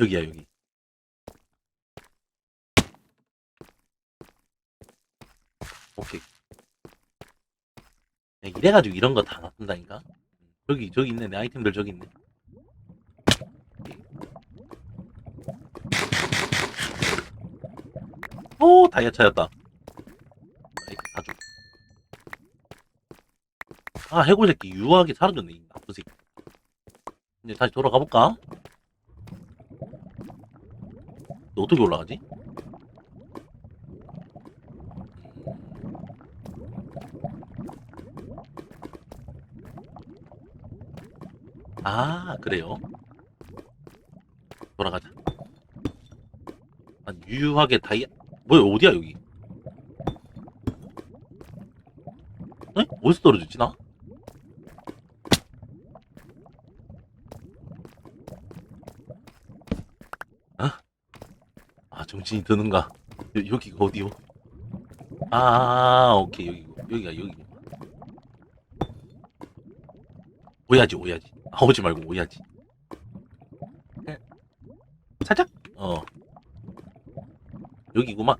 여기야 여기. 오케이. 야, 이래가지고 이런 거다 놔둔다니까? 저기 저기 있네. 내 아이템들 저기 있네. 오 다이아 차였다. 다 줘. 아 해골 새끼 유하게 사라졌네 이 나쁜 새끼. 이제 다시 돌아가 볼까? 어떻게 올라가지? 아 그래요? 돌아가자 아, 유하게 다이아 뭐야 어디야 여기 에? 어디서 떨어졌지 나? 아 정신이 드는가? 여, 여기가 어디요? 아 오케이 여기 여기가 여기 오야지 오야지. 아 오지 말고 오야지. 에, 살짝? 어. 여기구만